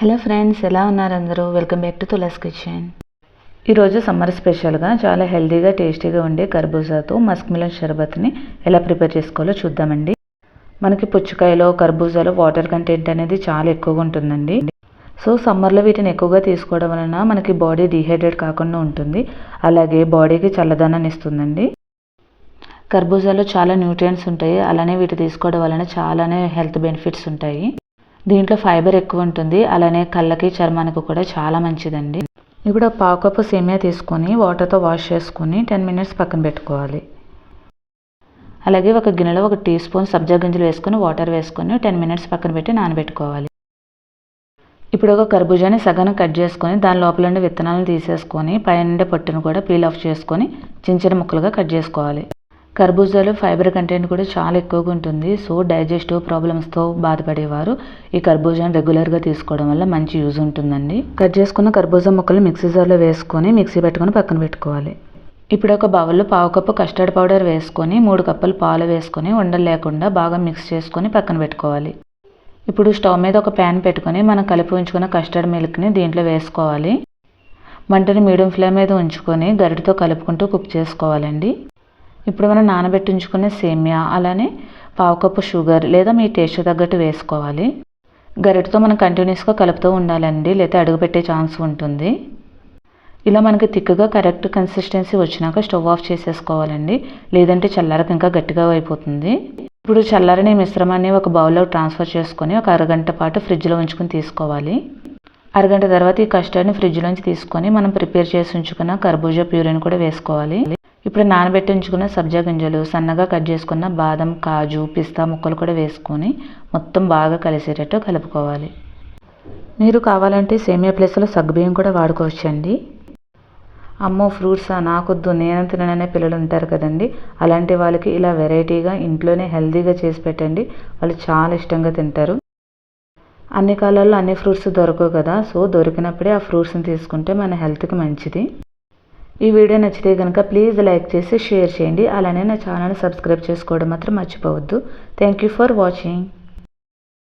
Hello friends ఎలా ఉన్నారు అందరూ? Welcome back to Tulas kitchen ఈరోజు సమ్మర్ స్పెషల్గా చాలా హెల్తీగా టేస్టీగా ఉండే కర్బూజాతో మస్క్ మిలన్ షర్బత్ని ఎలా ప్రిపేర్ చేసుకోవాలో చూద్దామండి. మనకి పుచ్చకాయలో కర్బూజాలో వాటర్ కంటెంట్ అనేది చాలా ఎక్కువగా ఉంటుందండి. సో సమ్మర్లో వీటిని ఎక్కువగా తీసుకోవడం వలన మనకి బాడీ డీహైడ్రేట్ కాకుండా ఉంటుంది. అలాగే బాడీకి చల్లదనాన్ని ఇస్తుందండి. కర్బూజాలో చాలా న్యూట్రియంట్స్ ఉంటాయి. అలానే వీటి తీసుకోవడం వలన చాలానే హెల్త్ బెనిఫిట్స్ ఉంటాయి. దీంట్లో ఫైబర్ ఎక్కువ ఉంటుంది. అలానే కళ్ళకి చర్మానికి కూడా చాలా మంచిదండి. ఇప్పుడు ఒక పావు కప్పు సేమియా తీసుకొని వాటర్తో వాష్ చేసుకొని టెన్ మినిట్స్ పక్కన పెట్టుకోవాలి. అలాగే ఒక గిన్నెలో ఒక టీ స్పూన్ సబ్జా గింజలు వేసుకొని వాటర్ వేసుకొని టెన్ మినిట్స్ పక్కన పెట్టి నానబెట్టుకోవాలి. ఇప్పుడు ఒక కర్బూజాని సగం కట్ చేసుకొని దాని లోపల ఉండే విత్తనాలను తీసేసుకొని పైన పొట్టును కూడా పీల్ ఆఫ్ చేసుకొని చిన్న చిన్న ముక్కలుగా కట్ చేసుకోవాలి. కర్బూజాలో ఫైబర్ కంటెంట్ కూడా చాలా ఎక్కువగా ఉంటుంది. సో డైజెస్టివ్ ప్రాబ్లమ్స్తో బాధపడేవారు ఈ కర్బూజాను రెగ్యులర్గా తీసుకోవడం వల్ల మంచి యూజ్ ఉంటుందండి. కట్ చేసుకున్న కర్బూజా ముక్కలు మిక్సీ జార్లో వేసుకొని మిక్సీ పెట్టుకొని పక్కన పెట్టుకోవాలి. ఇప్పుడు ఒక బౌల్లో పావు కప్పు కస్టర్డ్ పౌడర్ వేసుకొని మూడు కప్పులు పాలు వేసుకొని ఉండలు లేకుండా బాగా మిక్స్ చేసుకొని పక్కన పెట్టుకోవాలి. ఇప్పుడు స్టవ్ మీద ఒక ప్యాన్ పెట్టుకొని మనం కలిపి ఉంచుకున్న కస్టర్డ్ మిల్క్ని దీంట్లో వేసుకోవాలి. మంటని మీడియం ఫ్లేమ్ మీద ఉంచుకొని గరిటతో కలుపుకుంటూ కుక్ చేసుకోవాలండి. ఇప్పుడు మనం నానబెట్టించుకునే సేమియా అలానే పావు కప్పు షుగర్ లేదా మీ టేస్ట్ తగ్గట్టు వేసుకోవాలి. గరిటతో మనం కంటిన్యూస్గా కలుపుతూ ఉండాలండి లేదా అడుగుపెట్టే ఛాన్స్ ఉంటుంది. ఇలా మనకి థిక్గా కరెక్ట్ కన్సిస్టెన్సీ వచ్చినాక స్టవ్ ఆఫ్ చేసేసుకోవాలండి. లేదంటే చల్లారక ఇంకా గట్టిగా అయిపోతుంది. ఇప్పుడు చల్లారని మిశ్రమాన్ని ఒక బౌల్లో ట్రాన్స్ఫర్ చేసుకొని ఒక అరగంట పాటు ఫ్రిడ్జ్లో ఉంచుకొని తీసుకోవాలి. అరగంట తర్వాత ఈ కస్టర్డ్ని ఫ్రిడ్జ్లోంచి తీసుకొని మనం ప్రిపేర్ చేసి ఉంచుకున్న కర్బూజా ప్యూరీని కూడా వేసుకోవాలి. ఇప్పుడు నానబెట్టి ఉంచుకున్న సబ్జా గింజలు సన్నగా కట్ చేసుకున్న బాదం కాజు పిస్తా ముక్కలు కూడా వేసుకొని మొత్తం బాగా కలిసేటట్టు కలుపుకోవాలి. మీరు కావాలంటే సేమియా ప్లేస్లో సగ్గుబియ్యం కూడా వాడుకోవచ్చండి. అమ్మో ఫ్రూట్సా నాకొద్దు నేను తినననే పిల్లలు ఉంటారు కదండి. అలాంటి వాళ్ళకి ఇలా వెరైటీగా ఇంట్లోనే హెల్తీగా చేసి పెట్టండి. వాళ్ళు చాలా ఇష్టంగా తింటారు. అన్ని కాలాల్లో అన్ని ఫ్రూట్స్ దొరకవు కదా సో దొరికినప్పుడే ఆ ఫ్రూట్స్ని తీసుకుంటే మన హెల్త్కి మంచిది. ఈ వీడియో నచ్చితే కనుక ప్లీజ్ లైక్ చేసి షేర్ చేయండి. అలానే నా ఛానల్ సబ్స్క్రైబ్ చేసుకోవడం మాత్రం మర్చిపోవద్దు. Thank you for watching